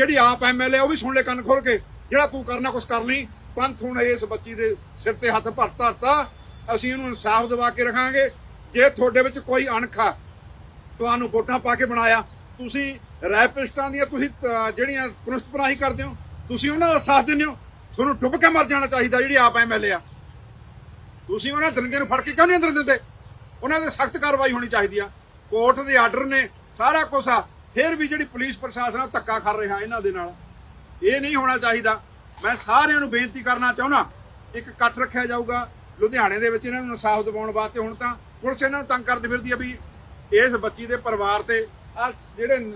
ਜਿਹੜੀ ਆਪ ਐਮਐਲਏ ਉਹ ਵੀ ਸੁਣ ਲੈ ਕੰਨ ਖੋਲ ਕੇ। ਜਿਹੜਾ ਤੂੰ ਕਰਨਾ, ਕੁਛ ਕਰ ਲਈ। ਪੰਥ ਹੁਣ ਇਸ ਬੱਚੀ ਦੇ ਸਿਰ ਤੇ ਹੱਥ ਭਰ ਧਰਤਾ। ਅਸੀਂ ਇਹਨੂੰ ਇਨਸਾਫ ਦਿਵਾ ਕੇ ਰੱਖਾਂਗੇ। ਜੇ ਤੁਹਾਡੇ ਵਿੱਚ ਕੋਈ ਅਣਖਾ ਤੁਹਾਨੂੰ ਵੋਟਾਂ ਪਾ ਕੇ ਬਣਾਇਆ, ਤੁਸੀਂ ਰੈਪਿਸਟਾਂ ਦੀਆਂ ਤੁਸੀਂ ਜਿਹੜੀਆਂ ਪੁਨਸਤਪਨਾਹੀ ਕਰਦੇ ਹੋ, ਤੁਸੀਂ ਉਹਨਾਂ ਦਾ ਸਾਥ ਦਿੰਦੇ ਹੋ। ਤੁਹਾਨੂੰ ਡੁੱਬ ਕੇ ਮਰ ਜਾਣਾ ਚਾਹੀਦਾ ਜਿਹੜੀ ਆਪ ਐਮਐਲਏ ਆ। ਤੁਸੀਂ ਉਹਨਾਂ ਦਰਿੰਦਿਆਂ ਨੂੰ ਫੜ ਕੇ ਕਿਉਂ ਨਹੀਂ ਅੰਦਰ ਦਿੰਦੇ? ਉਹਨਾਂ ਤੇ ਸਖਤ ਕਾਰਵਾਈ ਹੋਣੀ ਚਾਹੀਦੀ ਆ। ਕੋਰਟ ਦੇ ਆਰਡਰ ਨੇ, ਸਾਰਾ ਕੁਝ ਆ। ਫਿਰ ਵੀ ਜਿਹੜੀ ਪੁਲਿਸ ਪ੍ਰਸ਼ਾਸਨ ਆ ਧੱਕਾ ਕਰ ਰਿਹਾ ਇਹਨਾਂ ਦੇ ਨਾਲ। ਇਹ ਨਹੀਂ ਹੋਣਾ ਚਾਹੀਦਾ। ਮੈਂ ਸਾਰਿਆਂ ਨੂੰ ਬੇਨਤੀ ਕਰਨਾ ਚਾਹੁੰਦਾ, ਇੱਕ ਇਕੱਠ ਰੱਖਿਆ ਜਾਊਗਾ। ਲੁਧਿਆਣੇ ਦੇ ਵਿੱਚ ਇਹਨਾਂ ਨੂੰ ਇਨਸਾਫ ਦਿਵਾਉਣ ਵਾਸਤੇ ਹੁਣ ਤਾਂ ਪੁਲਿਸ ਇਹਨਾਂ ਨੂੰ ਤੰਗ ਕਰਦੀ ਫਿਰਦੀ ਆ ਵੀ ਇਸ ਬੱਚੀ ਦੇ ਪਰਿਵਾਰ ਤੇ ਆ ਜਿਹੜੇ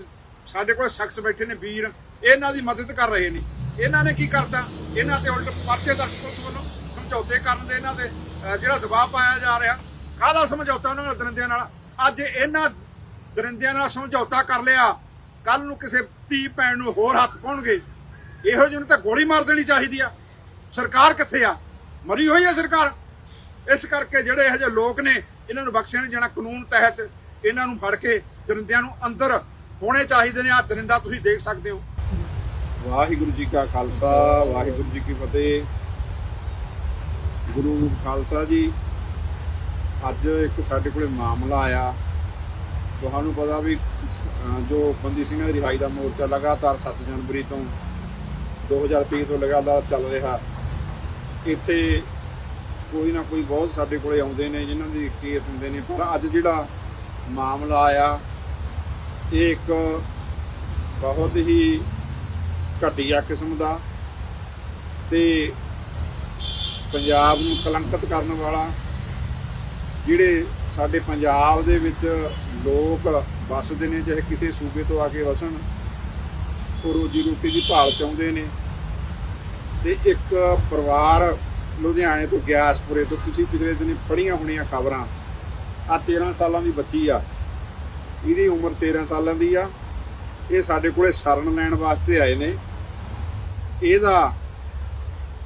ਸਾਡੇ ਕੋਲ ਸ਼ਖਸ ਬੈਠੇ ਨੇ ਵੀਰ, ਇਹਨਾਂ ਦੀ ਮਦਦ ਕਰ ਰਹੇ ਨੇ। ਇਹਨਾਂ ਨੇ ਕੀ ਕਰਤਾ? ਇਹਨਾਂ ਤੇ ਉਲਟ ਪਰਚੇ ਦਰਜ ਪੁਲਿਸ ਵੱਲੋਂ ਸਮਝੌਤੇ ਕਰਨ ਦੇ ਇਹਨਾਂ 'ਤੇ ਜਿਹੜਾ ਦਬਾਅ ਪਾਇਆ ਜਾ ਰਿਹਾ। ਕਾਹਦਾ ਸਮਝੌਤਾ ਉਹਨਾਂ ਨਾਲ ਦਰਿੰਦਿਆਂ ਨਾਲ? ਅੱਜ ਇਹਨਾਂ ਦਰਿੰਦਿਆਂ ਨਾਲ ਸਮਝੌਤਾ ਕਰ ਲਿਆ ਕੱਲ ਨੂੰ ਕਿਸੇ ਧੀ ਭੈਣ ਨੂੰ ਹੋਰ ਹੱਥ ਪਾਉਣਗੇ। ਇਹੋ ਜਿਹੇ ਨੂੰ ਤਾਂ ਗੋਲੀ ਮਾਰ ਦੇਣੀ ਚਾਹੀਦੀ ਆ। ਸਰਕਾਰ ਕਿੱਥੇ ਆ? ਮਰੀ ਹੋਈ ਆ ਸਰਕਾਰ। ਇਸ ਕਰਕੇ ਜਿਹੜੇ ਇਹੋ ਜਿਹੇ ਲੋਕ ਨੇ, ਇਹਨਾਂ ਨੂੰ ਬਖਸ਼ਿਆ ਨਹੀਂ ਜਾਣਾ ਕਾਨੂੰਨ ਤਹਿਤ। ਇਹਨਾਂ ਨੂੰ ਫੜ ਕੇ ਦਰਿੰਦਿਆਂ ਨੂੰ ਅੰਦਰ ਹੋਣੇ ਚਾਹੀਦੇ ਨੇ। ਆ ਦਰਿੰਦਾ ਤੁਸੀਂ ਦੇਖ ਸਕਦੇ ਹੋ। ਵਾਹਿਗੁਰੂ ਜੀ ਕਾ ਖਾਲਸਾ, ਵਾਹਿਗੁਰੂ ਜੀ ਕੀ ਫਤਿਹ। ਗੁਰੂ ਖਾਲਸਾ ਜੀ, ਅੱਜ ਇੱਕ ਸਾਡੇ ਕੋਲੇ ਮਾਮਲਾ ਆਇਆ। ਤੁਹਾਨੂੰ ਪਤਾ ਵੀ ਜੋ ਬੰਦੀ ਸਿੰਘਾਂ ਦੀ ਰਿਹਾਈ ਦਾ ਮੋਰਚਾ ਲਗਾਤਾਰ 7 ਜਨਵਰੀ ਤੋਂ 2023 ਤੋਂ ਲਗਾਤਾਰ ਚੱਲ ਰਿਹਾ। ਇੱਥੇ ਕੋਈ ਨਾ ਕੋਈ ਬਹੁਤ ਸਾਡੇ ਕੋਲੇ ਆਉਂਦੇ ਨੇ, ਜਿਨ੍ਹਾਂ ਦੀ ਕੇਸ ਹੁੰਦੇ ਨੇ। ਪਰ ਅੱਜ ਜਿਹੜਾ ਮਾਮਲਾ ਆਇਆ, ਇਹ ਇੱਕ ਬਹੁਤ ਹੀ ਘਟੀਆ ਕਿਸਮ ਦਾ ਤੇ ਪੰਜਾਬ ਨੂੰ ਕਲੰਕਿਤ ਕਰਨ ਵਾਲਾ, ਜਿਹੜੇ ਸਾਡੇ ਪੰਜਾਬ ਦੇ ਵਿੱਚ ਲੋਕ ਵਸਦੇ ਨੇ, ਚਾਹੇ ਕਿਸੇ ਸੂਬੇ ਤੋਂ ਆ ਕੇ ਵਸਣ, ਉਹ ਰੋਜੀ ਰੋਟੀ ਦੀ ਭਾਲ ਚਾਹੁੰਦੇ ਨੇ। ਤੇ ਇੱਕ ਪਰਿਵਾਰ ਲੁਧਿਆਣੇ ਤੋਂ ਗਿਆਸਪੁਰੇ ਤੋਂ, ਤੁਸੀਂ ਪਿਛਲੇ ਦਿਨੀ ਪੜੀਆਂ ਹੋਣੀਆਂ ਖਬਰਾਂ ਆ 13 ਸਾਲਾਂ ਦੀ ਬੱਚੀ ਆ। ਇਹਦੀ ਉਮਰ 13 ਸਾਲਾਂ ਦੀ ਆ। ਇਹ ਸਾਡੇ ਕੋਲੇ ਸ਼ਰਨ ਲੈਣ ਵਾਸਤੇ ਆਏ ਨੇ। ਇਹਦਾ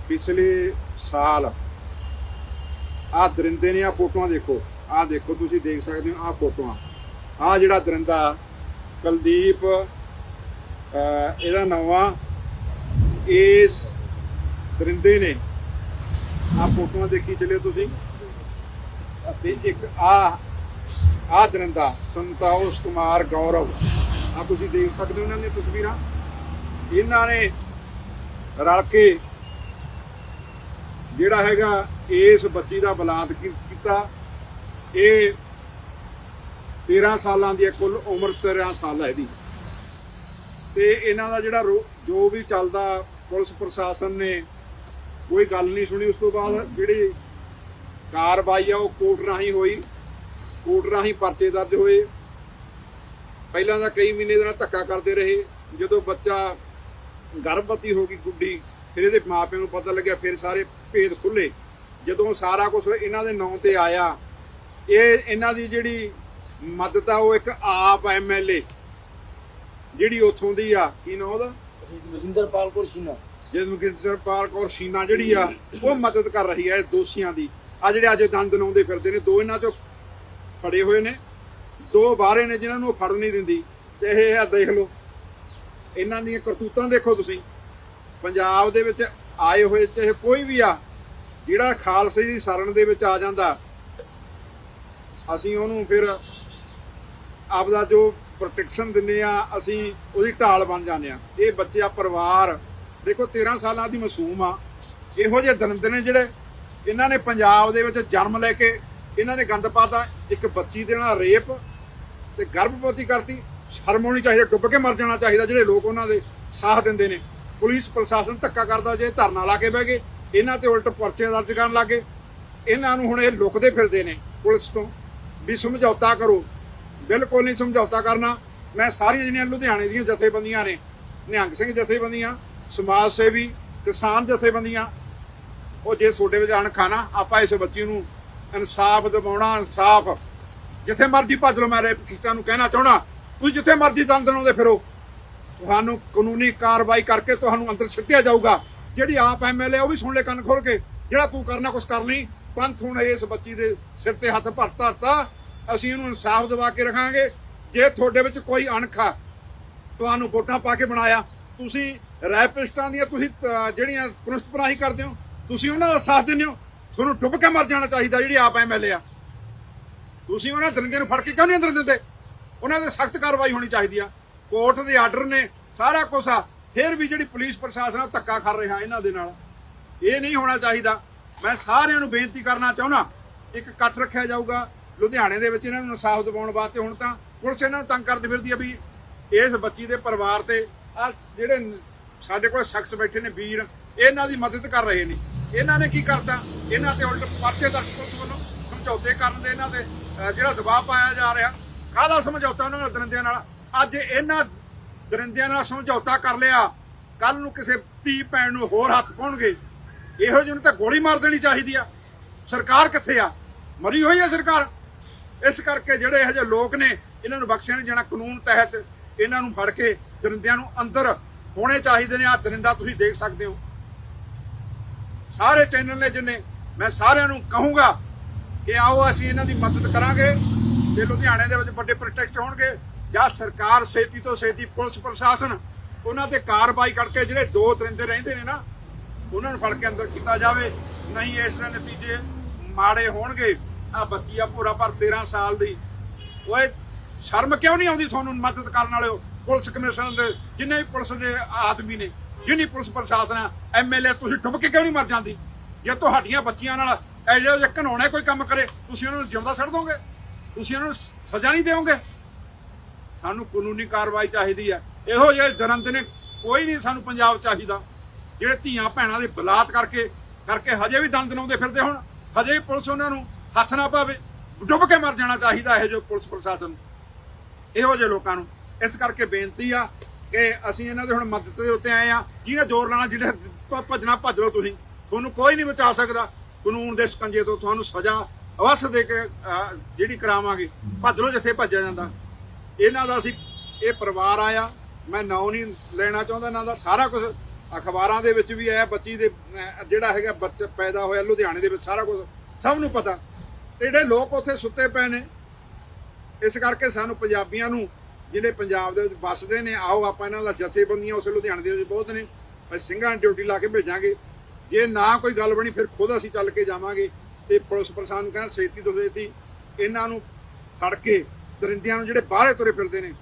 ਪਿਛਲੇ ਸਾਲ ਆ ਦਰਿੰਦੇ ਨੇ ਆ ਫੋਟੋਆਂ ਦੇਖੋ। ਆਹ ਦੇਖੋ, ਤੁਸੀਂ ਦੇਖ ਸਕਦੇ ਹੋ ਆਹ ਫੋਟੋਆਂ। ਆਹ ਜਿਹੜਾ ਦਰਿੰਦਾ, ਕੁਲਦੀਪ ਇਹਦਾ ਨਵਾਂ ਇਸ ਦਰਿੰਦੇ ਨੇ ਆਹ ਫੋਟੋਆਂ ਦੇਖੀ ਚੱਲਿਓ ਤੁਸੀਂ? ਅਤੇ ਇੱਕ ਆ ਆ ਦਰਿੰਦਾ ਸੰਤੋਸ਼ ਕੁਮਾਰ ਗੌਰਵ। ਆ ਤੁਸੀਂ ਦੇਖ ਸਕਦੇ ਹੋ ਇਹਨਾਂ ਦੀਆਂ ਤਸਵੀਰਾਂ। ਇਹਨਾਂ ਨੇ ਰਲ ਕੇ ਜਿਹੜਾ ਹੈਗਾ ਇਸ ਬੱਚੀ ਦਾ ਬਲਾਤ ਕੀਤਾ। ਇਹ 13 ਸਾਲਾਂ ਦੀ ਹੈ, ਕੁੱਲ ਉਮਰ 13 ਸਾਲ ਹੈ ਇਹਦੀ। ਤੇ ਇਹਨਾਂ ਦਾ ਜਿਹੜਾ ਰੋ- ਜੋ ਵੀ ਚੱਲਦਾ ਪੁਲਿਸ ਪ੍ਰਸ਼ਾਸਨ ਨੇ ਕੋਈ ਗੱਲ ਨਹੀਂ ਸੁਣੀ। ਉਸ ਤੋਂ ਬਾਅਦ ਜਿਹੜੀ ਕਾਰਵਾਈ ਆ ਉਹ ਕੋਰਟ ਰਾਹੀਂ ਹੋਈ। ਕੋਰਟ ਰਾਹੀਂ ਪਰਚੇ ਦਰਜ ਹੋਏ। ਪਹਿਲਾਂ ਤਾਂ ਕਈ ਮਹੀਨੇ ਦੇ ਨਾਲ ਧੱਕਾ ਕਰਦੇ ਰਹੇ। ਜਦੋਂ ਬੱਚਾ ਗਰਭਵਤੀ ਹੋ ਗਈ ਗੁੱਡੀ ਫਿਰ ਇਹਦੇ ਮਾਪਿਆਂ ਨੂੰ ਪਤਾ ਲੱਗਿਆ ਫਿਰ ਸਾਰੇ ਭੇਦ ਖੁੱਲੇ ਜਦੋਂ ਸਾਰਾ ਕੁਝ ਇਹਨਾਂ ਦੇ ਨਾਂ ਤੇ ਆਇਆ ਇਹ ਇਹਨਾਂ ਦੀ ਜਿਹੜੀ ਮਦਦ ਆ ਉਹ ਇੱਕ ਆਪ ਐਮਐਲਏ ਜਿਹੜੀ ਉੱਥੋਂ ਦੀ ਆ। ਕੀ ਨਾਂ ਉਹਦਾ? ਰਜਿੰਦਰਪਾਲ ਕੌਰ ਸੀਨਾ। ਜਸਮਿੰਦਰਪਾਲ ਕੌਰ ਸ਼ੀਨਾ ਜਿਹੜੀ ਆ ਉਹ ਮਦਦ ਕਰ ਰਹੀ ਹੈ ਇਹ ਦੋਸ਼ੀਆਂ ਦੀ। ਆ ਜਿਹੜੇ ਅੱਜ ਦੰਦ ਦਨਾਉਂਦੇ ਫਿਰਦੇ ਨੇ ਦੋ ਇਹਨਾਂ ਚੋਂ ਫੜੇ ਹੋਏ ਨੇ। ਦੋ ਬਾਹਰੇ ਨੇ ਜਿਨ੍ਹਾਂ ਨੂੰ ਫੜ ਨਹੀਂ ਦਿੰਦੀ। ਤੇ ਇਹ ਆ ਦੇਖ ਲਓ ਇਹਨਾਂ ਦੀਆਂ ਕਰਤੂਤਾਂ ਦੇਖੋ ਤੁਸੀਂ। ਪੰਜਾਬ ਦੇ ਵਿੱਚ ਆਏ ਹੋਏ ਚਾਹੇ ਕੋਈ ਵੀ ਆ ਜਿਹੜਾ ਖਾਲਸੇ ਦੀ ਸ਼ਰਨ ਦੇ ਵਿੱਚ ਆ ਜਾਂਦਾ ਅਸੀਂ ਉਹਨੂੰ ਫਿਰ ਆਪਦਾ ਜੋ ਪ੍ਰੋਟੈਕਸ਼ਨ ਦਿੰਨੇ ਆ ਅਸੀਂ ਉਹਦੀ ਢਾਲ ਬਣ ਜਾਂਦੇ ਆ ਇਹ ਬੱਚੇ ਆ ਪਰਿਵਾਰ, ਦੇਖੋ 13 ਸਾਲਾਂ ਦੀ ਮਾਸੂਮ ਆ। ਇਹੋ ਜਿਹੇ ਦਰਿੰਦ ਨੇ ਜਿਹੜੇ ਇਹਨਾਂ ਨੇ ਪੰਜਾਬ ਦੇ ਵਿੱਚ ਜਨਮ ਲੈ ਕੇ ਇਹਨਾਂ ਨੇ ਗੰਦ ਪਾਤਾ ਇੱਕ ਬੱਚੀ ਦੇ ਨਾਲ ਰੇਪ ਤੇ ਗਰਭਵਤੀ ਕਰਤੀ। ਸ਼ਰਮ ਹੋਣੀ ਚਾਹੀਦੀ, ਡੁੱਬ ਕੇ ਮਰ ਜਾਣਾ ਚਾਹੀਦਾ, ਜਿਹੜੇ ਲੋਕ ਉਹਨਾਂ ਦੇ ਸਾਥ ਦਿੰਦੇ ਨੇ। ਪੁਲਿਸ ਪ੍ਰਸ਼ਾਸਨ ਧੱਕਾ ਕਰਦਾ ਜੇ ਧਰਨਾ ਲਾ ਕੇ ਬਹਿ ਗਏ। ਇਹਨਾਂ ਤੇ ਉਲਟ ਪਰਚੇ ਦਰਜ ਕਰਨ ਲੱਗੇ ਇਹਨਾਂ ਨੂੰ ਹੁਣ ਇਹ ਲੁਕਦੇ ਫਿਰਦੇ ਨੇ ਪੁਲਿਸ ਤੋਂ। ਵੀ ਸਮਝੌਤਾ ਕਰੋ। ਬਿਲਕੁਲ ਨਹੀਂ ਸਮਝੌਤਾ ਕਰਨਾ। ਮੈਂ ਸਾਰੀਆਂ ਜਿਹੜੀਆਂ ਲੁਧਿਆਣੇ ਦੀਆਂ ਜਥੇਬੰਦੀਆਂ ਨੇ, ਨਿਹੰਗ ਸਿੰਘ ਜਥੇਬੰਦੀਆਂ, ਸਮਾਜ ਸੇਵੀ, ਕਿਸਾਨ ਜਥੇਬੰਦੀਆਂ, ਉਹ ਜੇ ਤੁਹਾਡੇ ਵਿੱਚ ਅਣ ਖਾਣਾ, ਆਪਾਂ ਇਸ ਬੱਚੀ ਨੂੰ ਇਨਸਾਫ ਦਿਵਾਉਣਾ, ਇਨਸਾਫ। ਜਿੱਥੇ ਮਰਜ਼ੀ ਭੱਜ ਲਓ, ਮੈਂ ਰੇਪਿਸਟਾਂ ਨੂੰ ਕਹਿਣਾ ਚਾਹਣਾ ਤੁਸੀਂ ਜਿੱਥੇ ਮਰਜ਼ੀ ਦੰਦ ਦਣਾਉਂਦੇ ਫਿਰੋ। ਤੁਹਾਨੂੰ ਕਾਨੂੰਨੀ ਕਾਰਵਾਈ ਕਰਕੇ ਤੁਹਾਨੂੰ ਅੰਦਰ ਸਿੱਟਿਆ ਜਾਊਗਾ। ਜਿਹੜੀ ਆਪ ਐਮਐਲਏ ਉਹ ਵੀ ਸੁਣ ਲੈ ਕੰਨ ਖੋਲ ਕੇ। ਜਿਹੜਾ ਤੂੰ ਕਰਨਾ, ਕੁਛ ਕਰ ਲਈ। ਪੰਥ ਹੁਣ ਇਸ ਬੱਚੀ ਦੇ ਸਿਰ ਤੇ ਹੱਥ ਭਰ ਧਰਤਾ, ਅਸੀਂ ਇਹਨੂੰ ਇਨਸਾਫ ਦਿਵਾ ਕੇ ਰੱਖਾਂਗੇ। ਜੇ ਤੁਹਾਡੇ ਵਿੱਚ ਕੋਈ ਅਣਖਾ ਤੁਹਾਨੂੰ ਵੋਟਾਂ ਪਾ ਕੇ ਬਣਾਇਆ, ਤੁਸੀਂ ਰੈਪਿਸਟਾਂ ਦੀਆਂ ਤੁਸੀਂ ਜਿਹੜੀਆਂ ਪੁਨਸਤਪਰਾਹੀ ਕਰਦੇ ਹੋ, ਤੁਸੀਂ ਉਹਨਾਂ ਦਾ ਸਾਥ ਦਿੰਦੇ ਹੋ, ਤੁਹਾਨੂੰ ਡੁੱਬ ਕੇ ਮਰ ਜਾਣਾ ਚਾਹੀਦਾ ਜਿਹੜੀ ਆਪ ਐਮਐਲਏ ਆ। ਤੁਸੀਂ ਉਹਨਾਂ ਦਰਿੰਦਿਆਂ ਨੂੰ ਫੜ ਕੇ ਕਿਉਂ ਨਹੀਂ ਅੰਦਰ ਦਿੰਦੇ? ਉਹਨਾਂ ਤੇ ਸਖਤ ਕਾਰਵਾਈ ਹੋਣੀ ਚਾਹੀਦੀ ਆ। ਕੋਰਟ ਦੇ ਆਰਡਰ ਨੇ ਸਾਰਾ ਕੁਝ ਆ, ਫਿਰ ਵੀ ਜਿਹੜੀ ਪੁਲਿਸ ਪ੍ਰਸ਼ਾਸਨ ਆ ਧੱਕਾ ਕਰ ਰਿਹਾ ਇਹਨਾਂ ਦੇ ਨਾਲ। ਇਹ ਨਹੀਂ ਹੋਣਾ ਚਾਹੀਦਾ। ਮੈਂ ਸਾਰਿਆਂ ਨੂੰ ਬੇਨਤੀ ਕਰਨਾ ਚਾਹੁੰਦਾ, ਇੱਕ ਇਕੱਠ ਰੱਖਿਆ ਜਾਊਗਾ, ਲੁਧਿਆਣੇ ਦੇ ਵਿੱਚ ਇਹਨਾਂ ਨੂੰ ਇਨਸਾਫ ਦਿਵਾਉਣ ਵਾਸਤੇ ਹੁਣ ਤਾਂ ਪੁਲਿਸ ਇਹਨਾਂ ਨੂੰ ਤੰਗ ਕਰਦੀ ਫਿਰਦੀ ਆ ਵੀ ਇਸ ਬੱਚੀ ਦੇ ਪਰਿਵਾਰ ਤੇ ਆ ਜਿਹੜੇ ਸਾਡੇ ਕੋਲ ਸ਼ਖਸ ਬੈਠੇ ਨੇ ਵੀਰ, ਇਹਨਾਂ ਦੀ ਮਦਦ ਕਰ ਰਹੇ ਨੇ। ਇਹਨਾਂ ਨੇ ਕੀ ਕਰਤਾ? ਇਹਨਾਂ ਤੇ ਉਲਟ ਪਰਚੇ ਦਰਜ ਪੁਲਿਸ ਵੱਲੋਂ ਸਮਝੌਤੇ ਕਰਨ ਦੇ ਇਹਨਾਂ ਤੇ ਜਿਹੜਾ ਦਬਾਅ ਪਾਇਆ ਜਾ ਰਿਹਾ। ਕਾਹਦਾ ਸਮਝੌਤਾ ਉਹਨਾਂ ਨਾਲ, ਦਰਿੰਦਿਆਂ ਨਾਲ? ਅੱਜ ਇਹਨਾਂ ਦਰਿੰਦਿਆਂ ਨਾਲ ਸਮਝੌਤਾ ਕਰ ਲਿਆ। ਕੱਲ ਨੂੰ ਕਿਸੇ ਧੀ ਭੈਣ ਨੂੰ ਹੋਰ ਹੱਥ ਪਾਉਣਗੇ। ਇਹੋ ਜਿਹੇ ਨੂੰ ਤਾਂ ਗੋਲੀ ਮਾਰ ਦੇਣੀ ਚਾਹੀਦੀ ਆ। ਸਰਕਾਰ ਕਿੱਥੇ ਆ? ਮਰੀ ਹੋਈ ਆ ਸਰਕਾਰ। ਇਸ ਕਰਕੇ ਜਿਹੜੇ ਇਹੋ ਜਿਹੇ ਲੋਕ ਨੇ, ਇਹਨਾਂ ਨੂੰ ਬਖਸ਼ਿਆ ਨਹੀਂ ਜਾਣਾ ਕਾਨੂੰਨ ਤਹਿਤ। ਇਹਨਾਂ ਨੂੰ ਫੜ ਕੇ ਦਰਿੰਦਿਆਂ ਨੂੰ ਅੰਦਰ ਹੋਣੇ ਚਾਹੀਦੇ ਨੇ। ਆ ਦਰਿੰਦਾ ਤੁਸੀਂ ਦੇਖ ਸਕਦੇ ਹੋ। ਸਾਰੇ ਚੈਨਲ ਨੇ ਜਿੰਨੇ, ਮੈਂ ਸਾਰਿਆਂ ਨੂੰ ਕਹੂੰਗਾ ਕਿ ਆਓ ਅਸੀਂ ਇਹਨਾਂ ਦੀ ਮਦਦ ਕਰਾਂਗੇ। ਤੇ ਲੁਧਿਆਣੇ ਦੇ ਵਿੱਚ ਵੱਡੇ ਪ੍ਰੋਟੈਕਟ ਹੋਣਗੇ ਜਾਂ ਸਰਕਾਰ ਛੇਤੀ ਤੋਂ ਛੇਤੀ ਪੁਲਿਸ ਪ੍ਰਸ਼ਾਸਨ, ਉਹਨਾਂ ਤੇ ਕਾਰਵਾਈ ਕਰਕੇ ਜਿਹੜੇ ਦੋ ਦਰਿੰਦੇ ਰਹਿੰਦੇ ਨੇ ਨਾ ਉਹਨਾਂ ਨੂੰ ਫੜ ਕੇ ਅੰਦਰ ਕੀਤਾ ਜਾਵੇ। ਨਹੀਂ, ਇਸ ਦੇ ਨਤੀਜੇ ਮਾੜੇ ਹੋਣਗੇ। ਆ ਬੱਚੀ ਆ ਪੂਰਾ ਪਰ 13 ਸਾਲ ਦੀ। ਓਏ, ਸ਼ਰਮ ਕਿਉਂ ਨਹੀਂ ਆਉਂਦੀ ਤੁਹਾਨੂੰ ਮਦਦ ਕਰਨ ਵਾਲਿਓ? ਪੁਲਿਸ ਕਮਿਸ਼ਨਰ ਦੇ, ਜਿੰਨੇ ਵੀ ਪੁਲਿਸ ਦੇ ਆਦਮੀ ਨੇ, ਜਿੰਨੀ ਪੁਲਿਸ ਪ੍ਰਸ਼ਾਸਨ ਆ ਐਮਐਲਏ ਤੁਸੀਂ ਡੁੱਬ ਕੇ ਕਿਉਂ ਨਹੀਂ ਮਰ ਜਾਂਦੀ? ਜੇ ਤੁਹਾਡੀਆਂ ਬੱਚੀਆਂ ਨਾਲ ਐਡੇ ਜਿਹੇ ਘਨੌਣੇ ਕੋਈ ਕੰਮ ਕਰੇ, ਤੁਸੀਂ ਉਹਨਾਂ ਨੂੰ ਜਿਉਂਦਾ ਛੱਡ ਦੋਗੇ? ਤੁਸੀਂ ਉਹਨਾਂ ਨੂੰ ਸਜ਼ਾ ਨਹੀਂ ਦਿਓਗੇ? ਸਾਨੂੰ ਕਾਨੂੰਨੀ ਕਾਰਵਾਈ ਚਾਹੀਦੀ ਹੈ ਇਹੋ ਜਿਹੇ ਦਰੰਦ ਨੇ, ਕੋਈ ਨਹੀਂ ਸਾਨੂੰ ਪੰਜਾਬ ਚਾਹੀਦਾ। ਜਿਹੜੇ ਧੀਆਂ ਭੈਣਾਂ ਦੇ ਬਲਾਤ ਕਰਕੇ ਕਰਕੇ ਹਜੇ ਵੀ ਦੰਦ ਲਾਉਂਦੇ ਫਿਰਦੇ ਹੁਣ, ਹਜੇ ਵੀ ਪੁਲਿਸ ਉਹਨਾਂ ਨੂੰ ਹੱਥ ਨਾ ਪਾਵੇ, ਡੁੱਬ ਕੇ ਮਰ ਜਾਣਾ ਚਾਹੀਦਾ ਇਹ ਜੋ ਪੁਲਿਸ ਪ੍ਰਸ਼ਾਸਨ ਇਹੋ ਜਿਹੇ ਲੋਕਾਂ ਨੂੰ। ਇਸ ਕਰਕੇ ਬੇਨਤੀ ਆ ਕਿ ਅਸੀਂ ਇਹਨਾਂ ਦੇ ਹੁਣ ਮਦਦ ਦੇ ਉੱਤੇ ਆਏ ਆ। ਜਿਹਨੇ ਜ਼ੋਰ ਲਾਣਾ ਜਿਹੜੇ ਭੱਜਣਾ, ਭੱਜ ਲਓ ਤੁਸੀਂ। ਤੁਹਾਨੂੰ ਕੋਈ ਨਹੀਂ ਬਚਾ ਸਕਦਾ। ਕਾਨੂੰਨ ਦੇ ਸਕੰਜੇ ਤੋਂ ਤੁਹਾਨੂੰ ਸਜ਼ਾ ਅਵਸ ਦੇ ਕੇ ਜਿਹੜੀ ਕਰਾਵਾਂਗੇ, ਭੱਜ ਲਓ ਜਿੱਥੇ ਭੱਜਿਆ ਜਾਂਦਾ। ਇਹਨਾਂ ਦਾ ਅਸੀਂ, ਇਹ ਪਰਿਵਾਰ ਆਇਆ। ਮੈਂ ਨਾਂ ਨਹੀਂ ਲੈਣਾ ਚਾਹੁੰਦਾ ਇਹਨਾਂ ਦਾ ਸਾਰਾ ਕੁਝ ਅਖਬਾਰਾਂ ਦੇ ਵਿੱਚ ਵੀ ਆਇਆ, ਬੱਚੀ ਦੇ ਜਿਹੜਾ ਹੈਗਾ ਬੱਚਾ, ਪੈਦਾ ਹੋਇਆ ਲੁਧਿਆਣੇ ਦੇ ਵਿੱਚ, ਸਾਰਾ ਕੁਝ ਸਭ ਨੂੰ ਪਤਾ। ਜਿਹੜੇ ਲੋਕ ਉੱਥੇ ਸੁੱਤੇ ਪਏ ਨੇ, ਇਸ ਕਰਕੇ ਸਾਨੂੰ ਪੰਜਾਬੀਆਂ ਨੂੰ, ਜਿਹੜੇ ਪੰਜਾਬ ਦੇ ਵਿੱਚ ਵੱਸਦੇ ਨੇ, ਆਓ ਆਪਾਂ ਇਹਨਾਂ ਦਾ ਜਥੇਬੰਦੀਆਂ ਉਸ ਲੁਧਿਆਣੇ ਦੇ ਵਿੱਚ ਬਹੁਤ ਨੇ ਅਸੀਂ ਸਿੰਘਾਂ ਦੀ ਡਿਊਟੀ ਲਾ ਕੇ ਭੇਜਾਂਗੇ। ਜੇ ਨਾ ਕੋਈ ਗੱਲ ਬਣੀ, ਫਿਰ ਖੁਦ ਅਸੀਂ ਚੱਲ ਕੇ ਜਾਵਾਂਗੇ ਤੇ ਪੁਲਿਸ ਪ੍ਰਸ਼ਾਸਨ ਨੂੰ ਕਹਿੰਦਾ ਛੇਤੀ ਤੋਂ ਛੇਤੀ ਇਹਨਾਂ ਨੂੰ ਫੜ ਕੇ ਦਰਿੰਦਿਆਂ ਨੂੰ ਜਿਹੜੇ ਬਾਹਰੇ ਤੁਰੇ ਫਿਰਦੇ ਨੇ,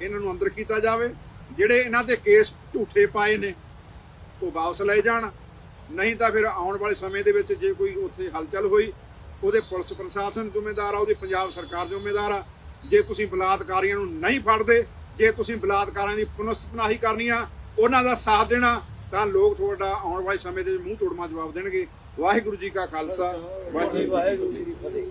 ਇਹਨਾਂ ਨੂੰ ਅੰਦਰ ਕੀਤਾ ਜਾਵੇ। ਜਿਹੜੇ ਇਹਨਾਂ ਤੇ ਕੇਸ ਝੂਠੇ ਪਾਏ ਨੇ ਉਹ ਵਾਪਸ ਲਏ ਜਾਣ। ਨਹੀਂ ਤਾਂ ਫਿਰ ਆਉਣ ਵਾਲੇ ਸਮੇਂ ਦੇ ਵਿੱਚ ਜੇ ਕੋਈ ਉੱਥੇ ਹਲਚਲ ਹੋਈ, ਉਹਦੇ ਪੁਲਿਸ ਪ੍ਰਸ਼ਾਸਨ ਜ਼ਿੰਮੇਦਾਰ ਆ, ਉਹਦੀ ਪੰਜਾਬ ਸਰਕਾਰ ਜ਼ਿੰਮੇਦਾਰ ਆ। ਜੇ ਤੁਸੀਂ ਬਲਾਤਕਾਰੀਆਂ ਨੂੰ ਨਹੀਂ ਫੜਦੇ, ਜੇ ਤੁਸੀਂ ਬਲਾਤਕਾਰਾਂ ਦੀ ਪੁਨਸਤਨਾਹੀ ਕਰਨੀ ਆ, ਉਹਨਾਂ ਦਾ ਸਾਥ ਦੇਣਾ, ਤਾਂ ਲੋਕ ਤੁਹਾਡਾ ਆਉਣ ਵਾਲੇ ਸਮੇਂ ਦੇ ਮੂੰਹ ਤੋੜਮਾ ਜਵਾਬ ਦੇਣਗੇ। ਵਾਹਿਗੁਰੂ ਜੀ ਕਾ ਖਾਲਸਾ, ਵਾਹਿਗੁਰੂ ਜੀ ਕੀ ਵਾਹਿਗੁਰੂ ਜੀ ਫਤਿਹ।